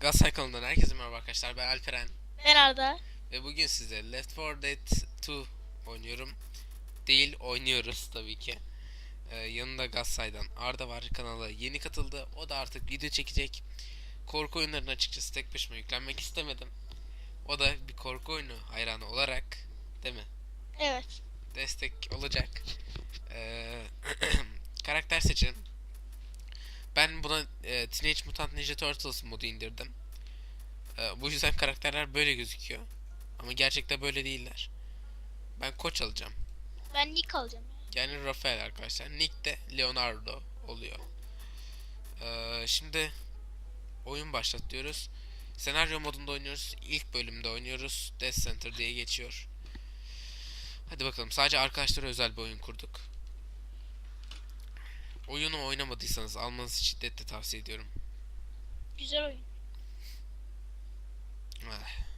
Galatasaray kanalından herkese merhaba arkadaşlar. Ben Alperen Ben Arda. ve bugün size Left 4 Dead 2 oynuyorum. Değil oynuyoruz tabii ki. Ee, yanında Galatasaray'dan Arda var kanala yeni katıldı. O da artık video çekecek. Korku oyunlarına açıkçası tek başıma yüklenmek istemedim. O da bir korku oyunu hayranı olarak değil mi? Evet. destek olacak. Ee, karakter seçin. Ben buna e, Teenage Mutant Ninja Turtles modu indirdim. Ee, bu yüzden karakterler böyle gözüküyor. Ama gerçekte böyle değiller. Ben koç alacağım. Ben Nick alacağım. ya. Yani Rafael arkadaşlar. Nick de Leonardo oluyor. Ee, şimdi oyun başlat diyoruz. Senaryo modunda oynuyoruz. İlk bölümde oynuyoruz. Death Center diye geçiyor. Hadi bakalım. Sadece arkadaşlara özel bir oyun kurduk. Oyunu oynamadıysanız almanızı şiddetle tavsiye ediyorum. Güzel oyun. Ah.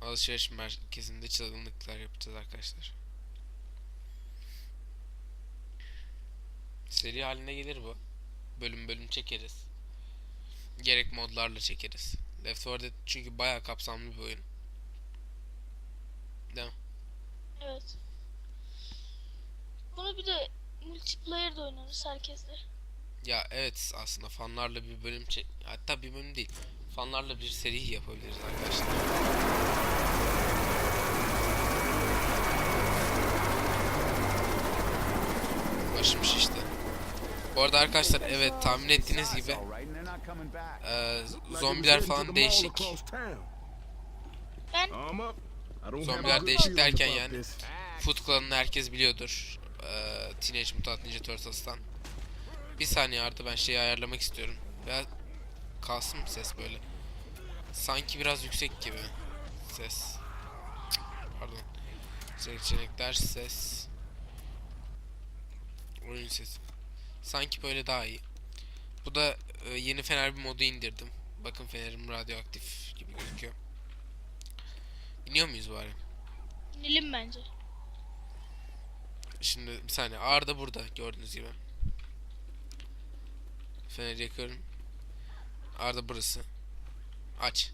Alışveriş merkezinde çılgınlıklar yapacağız arkadaşlar. Seri haline gelir bu. Bölüm bölüm çekeriz. Gerek modlarla çekeriz. Left 4 Dead çünkü bayağı kapsamlı bir oyun. Değil mi? Evet. Bunu bir de multiplayer de oynarız herkesle. Ya evet aslında fanlarla bir bölüm çek... Hatta bir bölüm değil. Fanlarla bir seri yapabiliriz arkadaşlar. Başmış işte. Bu arada arkadaşlar evet tahmin ettiğiniz gibi e, zombiler falan değişik. Ben Zombiler değişik derken yani Foot Clan'ını herkes biliyordur. E, Teenage Mutant Ninja Turtles'tan. Bir saniye artı ben şeyi ayarlamak istiyorum. Veya kalsın ses böyle? Sanki biraz yüksek gibi. Ses. Pardon. Seçenekler ses. Oyun sesi. Sanki böyle daha iyi. Bu da e, yeni fener bir modu indirdim. Bakın fenerim radyoaktif gibi gözüküyor. İniyor muyuz bari? inelim bence. Şimdi bir saniye. Arda burada gördüğünüz gibi. Feneri yakıyorum. Arda burası. Aç.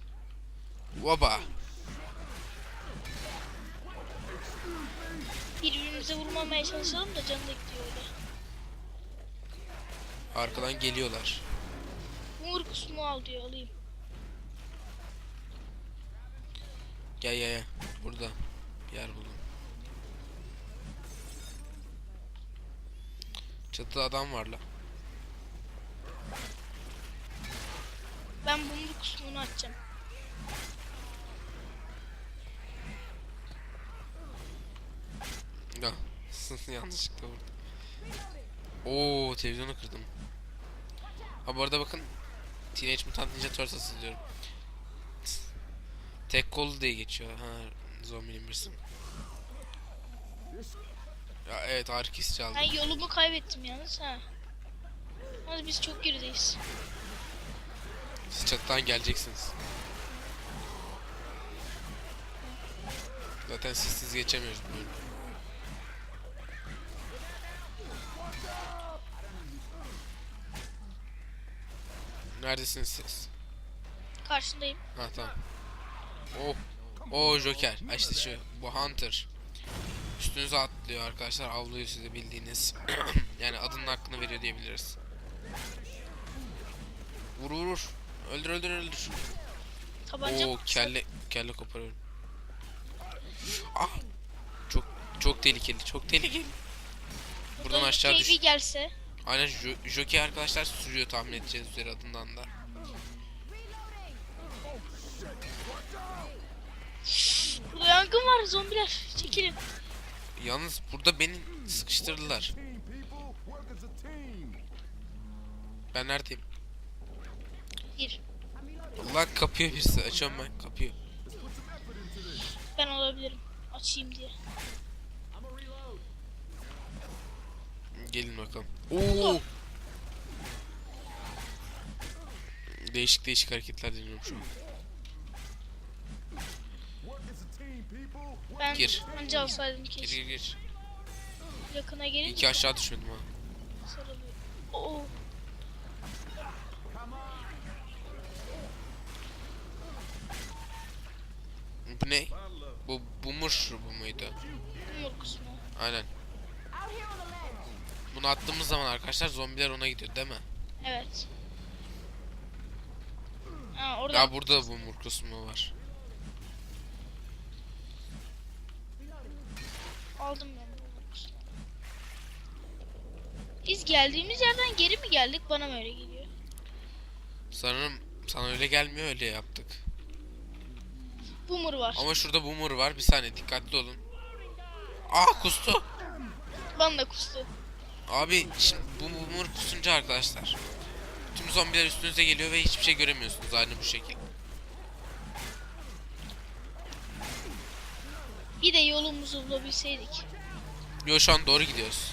Oba. Birbirimize vurmamaya çalışalım da canı da gidiyor öyle. Arkadan geliyorlar. Umur kusumu al diyor alayım. Gel gel gel. Burada. Bir yer buldum. Çatıda adam var la. Ben bunun kusumunu açacağım. Ya. Yanlışlıkla vurdum. Oo televizyonu kırdım. Ha bu arada bakın. Teenage Mutant Ninja Turtles diyorum. Tek kolu diye geçiyor. Ha zombinin birisi. Ya evet ağrı kesici aldım. Ben yolumu kaybettim yalnız ha. Hadi biz çok gerideyiz. Siz çatıdan geleceksiniz. Zaten sizsiz geçemiyoruz bu bölümü. Neredesiniz siz? Karşındayım. Ha tamam. Oh. O Joker. Ha işte şu. Bu Hunter. Üstünüze atlıyor arkadaşlar. Avlıyor sizi bildiğiniz. yani adının hakkını veriyor diyebiliriz. Vur vur vur. Öldür öldür öldür. Tabancam Oo kelle kelle koparıyorum. Ah. Çok çok tehlikeli. Çok tehlikeli. Buradan aşağı düş. gelse. Aynen jo- Jockey arkadaşlar sürüyor tahmin edeceğiniz üzere adından da. Burada yangın var zombiler. Çekilin. Yalnız burada beni sıkıştırdılar. Ben neredeyim? Gir. Allah kapıyor birisi. Açıyorum ben. Kapıyor. Ben olabilirim. Açayım diye. Gelin bakalım. Oo. Değişik değişik hareketler deniyorum şu an. Ben Gir. önce alsaydım keşke. gir gir. Yakına İyi gelince ki aşağı düşmedim ha. Bu ne? Bu bumur şurubu muydu? Yumruk kısmı. Aynen. Bunu attığımız zaman arkadaşlar zombiler ona gidiyor değil mi? Evet. Ha, orada Ya burada da bumur kısmı var. Aldım ben. Biz geldiğimiz yerden geri mi geldik? Bana mı öyle geliyor? Sanırım sana öyle gelmiyor öyle yaptık. Boomer var. Ama şurada bumur var. Bir saniye dikkatli olun. Aa kustu. Bana da kustu. Abi şimdi bu bumur kusunca arkadaşlar. Tüm zombiler üstünüze geliyor ve hiçbir şey göremiyorsunuz aynı bu şekil. Bir de yolumuzu bulabilseydik. Yo şu an doğru gidiyoruz.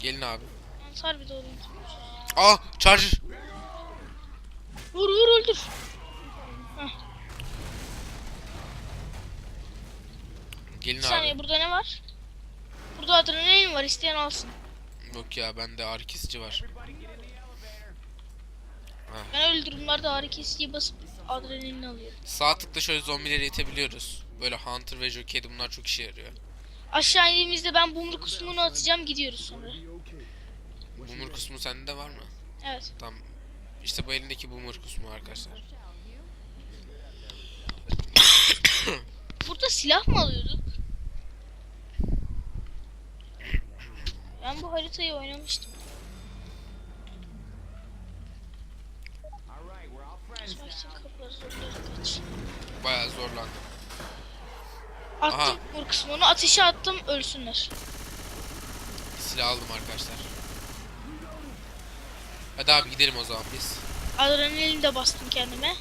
Gelin abi. Yalnız harbi doğru gidiyoruz. Aa charger. Vur vur öldür. Gelin Bir saniye abi. burada ne var? Burada adrenalin var isteyen alsın. Yok ya bende ağrı kesici var. Ben ağrı kesiciyi basıp adrenalin alıyorum. Sağ tıkla şöyle zombileri itebiliyoruz. Böyle Hunter ve Jockey'de bunlar çok işe yarıyor. Aşağı indiğimizde ben bumruk kısmını atacağım gidiyoruz sonra. Bumur kısmı sende var mı? Evet. Tamam. İşte bu elindeki bumur kısmı arkadaşlar. Burada silah mı alıyorduk? Ben bu haritayı oynamıştım. Bayağı zorlandım. Attım Aha. vur kısmını ateşe attım ölsünler. Silah aldım arkadaşlar. Hadi abi gidelim o zaman biz. Adrenalin de bastım kendime.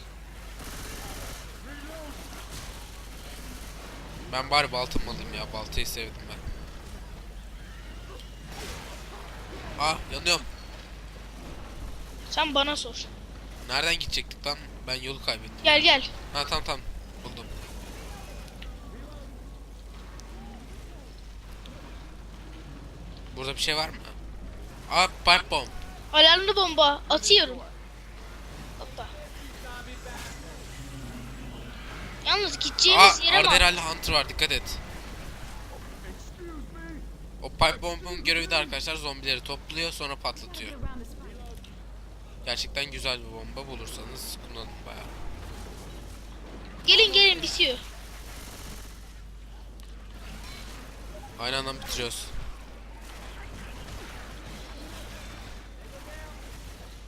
Ben bari baltamı alayım ya. Baltayı sevdim ben. Ah yanıyorum. Sen bana sor. Nereden gidecektik lan? Ben yolu kaybettim. Gel gel. Ha tamam tamam. Buldum. Burada bir şey var mı? Aa pipe bomb. Alarmlı bomba atıyorum. Hoppa. Yalnız Aa gideceğimiz yere Arda bak. herhalde Hunter var dikkat et. O pipe bomb'un görevi de arkadaşlar zombileri topluyor sonra patlatıyor. Gerçekten güzel bir bomba bulursanız kullanın bayağı. Gelin gelin bitiyor. Aynı anda bitiriyoruz.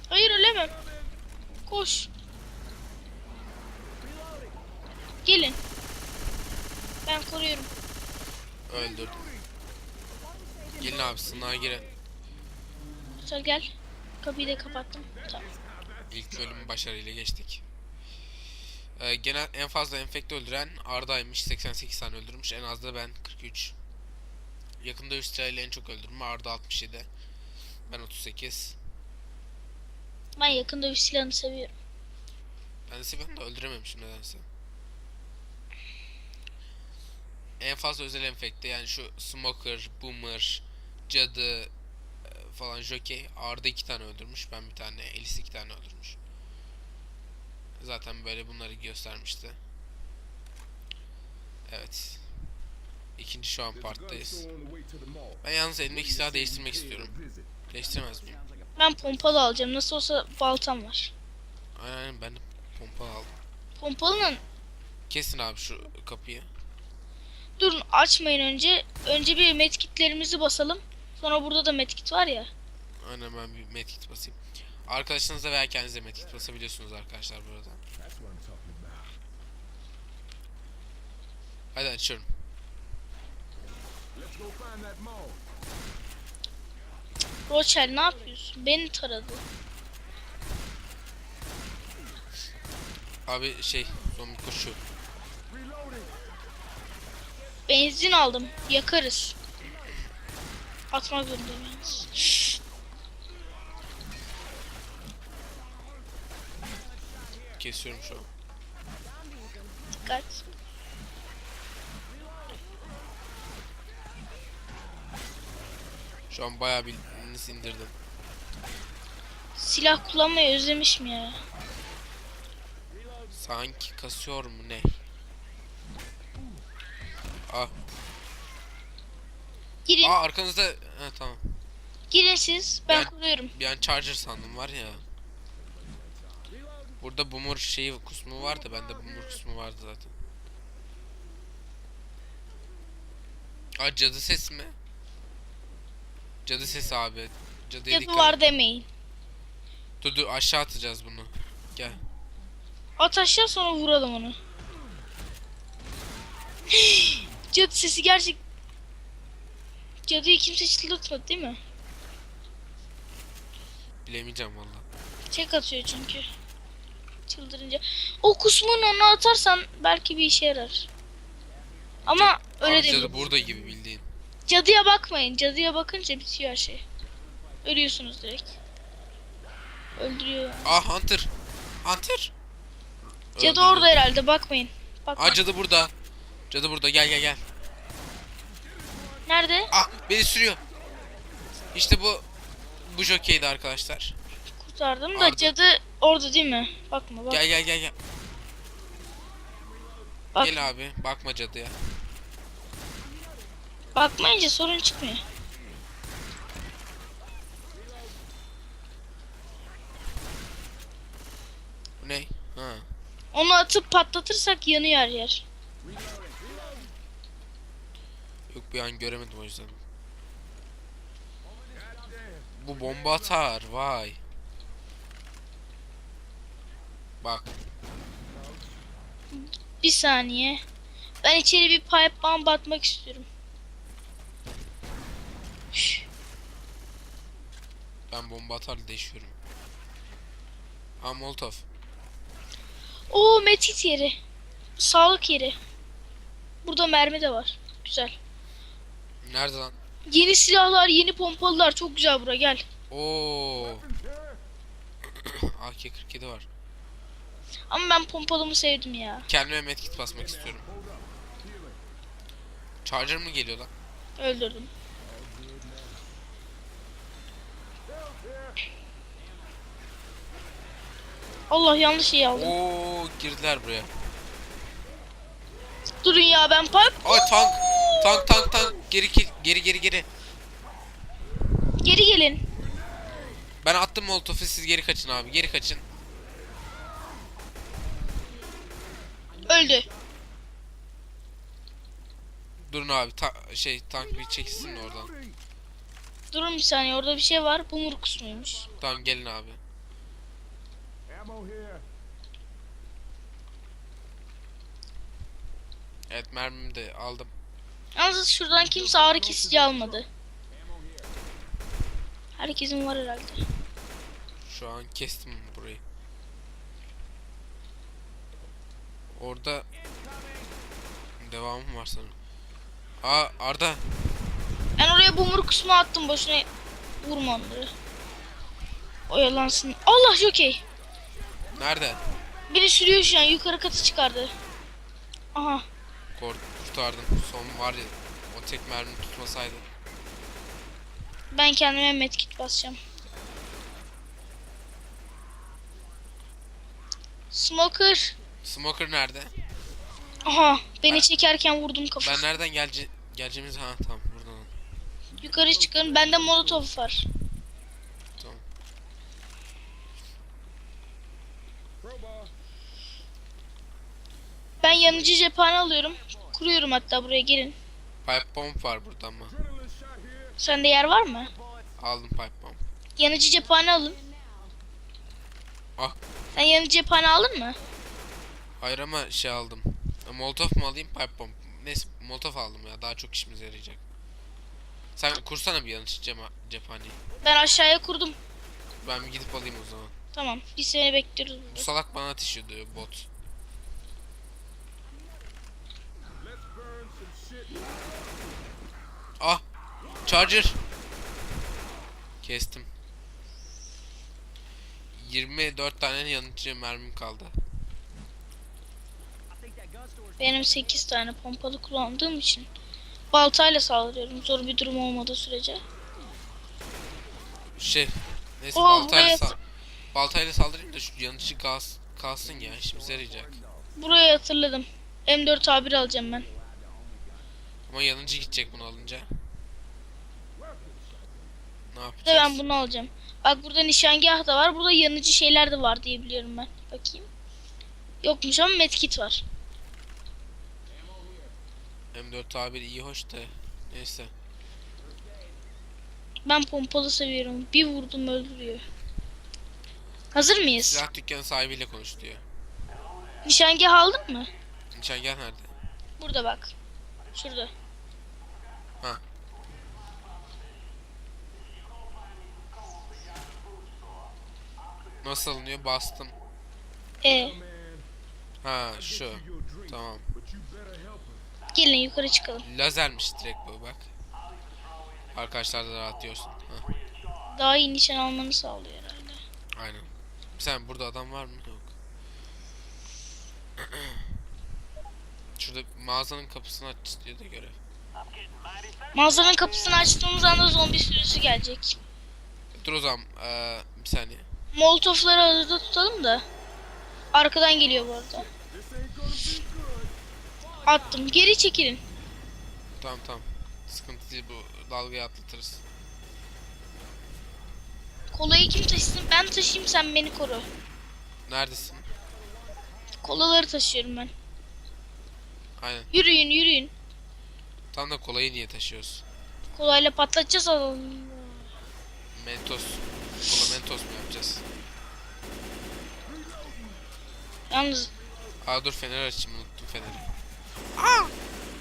Hayır ölemem. Koş. Gelin. Ben koruyorum. Öldürdüm. Gelin abi sınava girin. Güzel gel. Kapıyı da kapattım. Tamam. İlk bölümü başarıyla geçtik. Ee, genel en fazla enfekte öldüren Arda'ymış 88 tane öldürmüş. En az da ben 43. Yakında üst sırayla en çok öldürme Arda 67. Ben 38. Ben yakında bir silahını seviyorum. Ben de seviyorum da öldürememişim nedense. En fazla özel enfekte yani şu Smoker, Boomer, Cadı e, falan Jockey Arda iki tane öldürmüş. Ben bir tane, Elis iki tane öldürmüş. Zaten böyle bunları göstermişti. Evet. İkinci şu an parttayız. Ben yalnız elimdeki silahı değiştirmek istiyorum. Değiştiremez miyim? Ben pompalı alacağım. Nasıl olsa baltam var. Aynen aynen ben de pompa aldım. Pompalının Kesin abi şu kapıyı. durun açmayın önce. Önce bir medkitlerimizi basalım. Sonra burada da medkit var ya. Aynen ben bir medkit basayım. Arkadaşınıza veya kendinize medkit basabiliyorsunuz arkadaşlar burada. Hadi açıyorum. Roçel ne yapıyorsun? Beni taradı. Abi şey zombi koşuyor. Benzin aldım. Yakarız. Atmak zorundayım yalnız. Kesiyorum şu an. Dikkat. Şu an bayağı bildiğiniz indirdim. Silah kullanmayı özlemişim ya. Sanki kasıyor mu ne? Aa, Girin. aa arkanızda. Ha, tamam. Girin siz. Ben Ben- kuruyorum. Bir an charger sandım var ya. Burada boomer şeyi kusmu vardı. Bende boomer kusmu vardı zaten. Aa cadı sesi mi? Cadı sesi abi. Cadıya Yapı dikkat var demeyin. Dur dur aşağı atacağız bunu. Gel. At aşağı sonra vuralım onu. Cadı sesi gerçek. Cadıyı kimse çıldırtmadı değil mi? Bilemeyeceğim valla. Çek atıyor çünkü. Çıldırınca. O kusmun onu atarsan belki bir işe yarar. Ama öyle Abi değil. cadı burada gibi bildiğin. Cadıya bakmayın. Cadıya bakınca bitiyor her şey. Ölüyorsunuz direkt. Öldürüyor yani. Aa Hunter. Hunter. Cadı Öldürdü. orada herhalde bakmayın. Bakmayın. Aa cadı burada. Cadı burada gel gel gel. Nerede? Ah beni sürüyor. İşte bu bu jokeydi arkadaşlar. Kurtardım da Arda. cadı orada değil mi? Bakma bak. Gel gel gel gel. bak. Gel abi bakma cadıya. Bakmayınca sorun çıkmıyor. Bu ne? Ha. Onu atıp patlatırsak yanıyor her yer. Yok bir an göremedim o yüzden. Bu bomba atar vay. Bak Bir saniye. Ben içeri bir pipe bomb atmak istiyorum. Ben bomba atarla değişiyorum. Ha Molotov. Oo metit yeri. Sağlık yeri. Burada mermi de var. Güzel. Nerede lan? Yeni silahlar, yeni pompalılar. Çok güzel bura gel. Oo. AK-47 var. Ama ben pompalımı sevdim ya. Kendime medkit basmak istiyorum. Charger mı geliyor lan? Öldürdüm. Allah yanlış şey aldım. Oo girdiler buraya. Durun ya ben pipe. Ay tank. Tank tank tank. Geri geri geri geri geri. Gelin. Ben attım molotofu siz geri kaçın abi. Geri kaçın. Öldü. Durun abi. Ta şey tank bir çekilsin oradan. Durun bir saniye orada bir şey var. Bu murkus muymuş? Tamam gelin abi. Evet mermimi de aldım. Yalnız şuradan kimse ağrı kesici almadı. Herkesin var herhalde. Şu an kestim burayı. Orada devamım var sanırım. Aa Arda Ben oraya bu murkusmu attım boşuna vurma onları. Oyalansın. Allah jokey. Nerede? Biri sürüyor şu an yukarı katı çıkardı. Aha. Kurtardım. Son var ya o tek mermi tutmasaydı. Ben kendime medkit basacağım. Smoker. Smoker nerede? Aha. Beni Ben- çekerken vurdum kafasına. Ben nereden gelce geleceğimiz ha tamam buradan. Yukarı çıkın. Bende molotof var. Tamam. Ben yanıcı cephane alıyorum. Kuruyorum hatta buraya gelin. Pipe bomb var burada ama. Sende yer var mı? Aldım pipe bomb. Yanıcı cephane alın. Ah. Sen yanıcı cephane aldın mı? Hayır ama şey aldım. Molotov mu alayım pipe bomb? Neyse molotov aldım ya daha çok işimize yarayacak. Sen kursana bir yanlış cema cephaneyi. Ben aşağıya kurdum. Ben bir gidip alayım o zaman. Tamam. Bir sene bekliyoruz Bu burada. salak bana ateş ediyor bot. Ah! Charger! Kestim. 24 tane yanıcı mermim kaldı. Benim 8 tane pompalı kullandığım için baltayla saldırıyorum. Zor bir durum olmadığı sürece. Şey, neyse Oh, baltayla, sal- baltayla saldırayım da şu yanıcı kals kalsın ya işimize yarayacak. Burayı hatırladım. M4 A1 alacağım ben. Ama yanıcı gidecek bunu alınca. Ne yapacağız? ben bunu alacağım. Bak burada nişangah da var. Burada yanıcı şeyler de var diye biliyorum ben. Bakayım. Yokmuş ama medkit var. M4 tabiri iyi hoş da. Neyse. Ben pompalı seviyorum. Bir vurdum öldürüyor. Hazır mıyız? Silah dükkanı sahibiyle konuş diyor. Nişangah aldın mı? Nişangah nerede? Burada bak. Şurada. Ha. Nasıl alınıyor? Bastım. E, Ha şu. Tamam. gelin yukarı çıkalım. Lazermiş direkt bu bak. Arkadaşlar da rahat diyorsun. Ha, Daha iyi nişan almanı sağlıyor herhalde. aynen. Sen burada adam var mı? Yok. Şurada mağazanın kapısını aç diyor da görev. Mağazanın kapısını açtığımız anda zombi sürüsü gelecek. Dur o zaman eee, bir saniye. Molotofları hazırda tutalım da. Arkadan geliyor bu arada. Attım. Geri çekilin. Tamam tamam. Sıkıntı değil bu dalgayı atlatırız. Kolayı kim taşısın? Ben taşıyayım sen beni koru. Neredesin? Kolaları taşıyorum ben. Aynen. Yürüyün yürüyün. Tam da kolayı niye taşıyoruz? Kolayla patlatacağız adamı. Mentos. Kola mentos mu yapacağız? Yalnız Aa dur fener açayım unuttum feneri. Aa!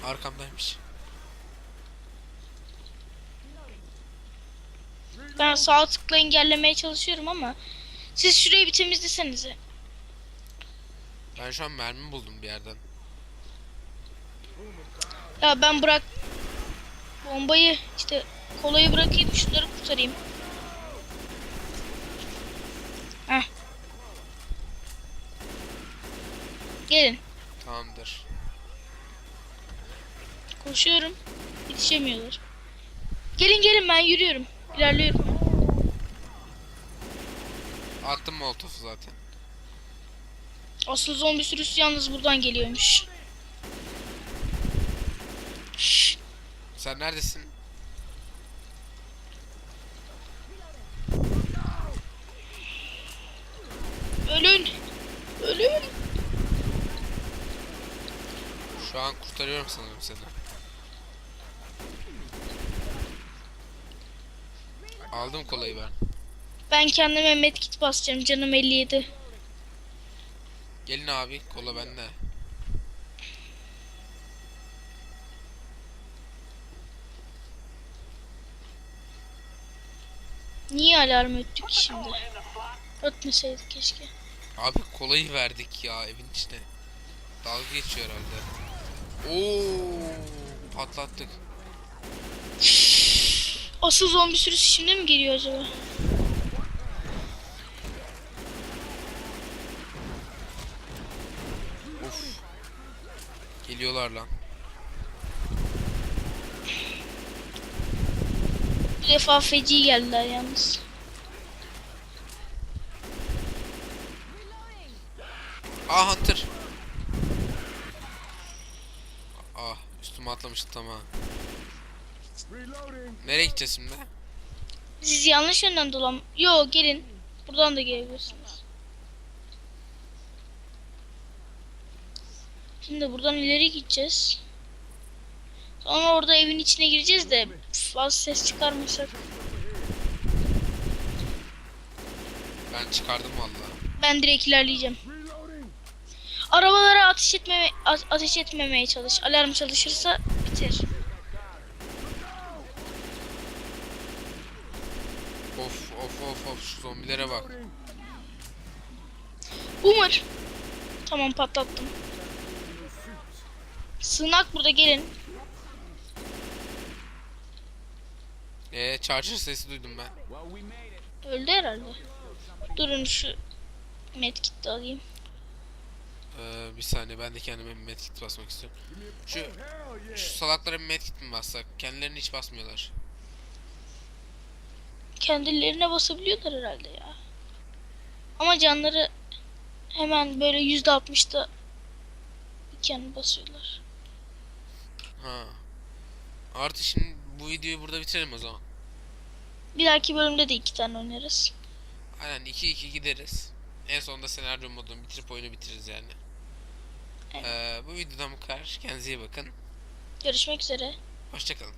Arkamdaymış. Ben sağ tıkla engellemeye çalışıyorum ama siz şurayı bir temizlesenize. Ben şu an mermi buldum bir yerden. Ya ben bırak bombayı işte kolayı bırakayım şunları kurtarayım. Heh. Gelin. Tamamdır. Koşuyorum. Yetişemiyorlar. Gelin gelin ben yürüyorum. İlerliyorum. Attım molotofu zaten. Asıl zombi sürüsü yalnız buradan geliyormuş. Sen neredesin? Ölün. Ölün. Şu an kurtarıyorum sanırım seni. Aldım kolayı ben. Ben kendime medkit basacağım. Canım 57. Gelin abi kola bende. Niye alarm öttük şimdi? Ötmeseydik keşke. Abi kolayı verdik ya evin içine. Dalga geçiyor herhalde. Oo patlattık. Asıl zombi sürüsü şimdi mi geliyor acaba? Of. Geliyorlar lan. Bu defa feci geldiler yalnız. Aa Hunter. Ah üstüme atlamıştı tamam. Nereye gideceğiz şimdi? Siz yanlış yönden dolan. Yo gelin. Buradan da gelebilirsiniz. Şimdi buradan ileri gideceğiz. Sonra orada evin içine gireceğiz de fazla ses çıkarmasak. Ben çıkardım vallahi. Ben direkt ilerleyeceğim. Arabalara ateş etmeme ateş etmemeye çalış. Alarm çalışırsa biter. Of of of of şu zombilere bak. Boomer. Tamam patlattım. Sığınak burada gelin. Ee charger sesi duydum ben. Öldü herhalde. Durun şu medkit de alayım. Ee, bir saniye ben de kendime bir medkit basmak istiyorum. Şu şu salaklara bir medkit mi bassak? Kendilerini hiç basmıyorlar. Kendilerine basabiliyorlar herhalde ya. Ama canları hemen böyle yüzde altmışta iken basıyorlar. Ha. Artı şimdi bu videoyu burada bitirelim o zaman. Bir dahaki bölümde de iki tane oynarız. Aynen 2-2 gideriz. En sonunda senaryo modunu bitirip oyunu bitiririz yani. Evet. Ee, bu videodan bu kadar. Kendinize iyi bakın. Görüşmek üzere. Hoşçakalın.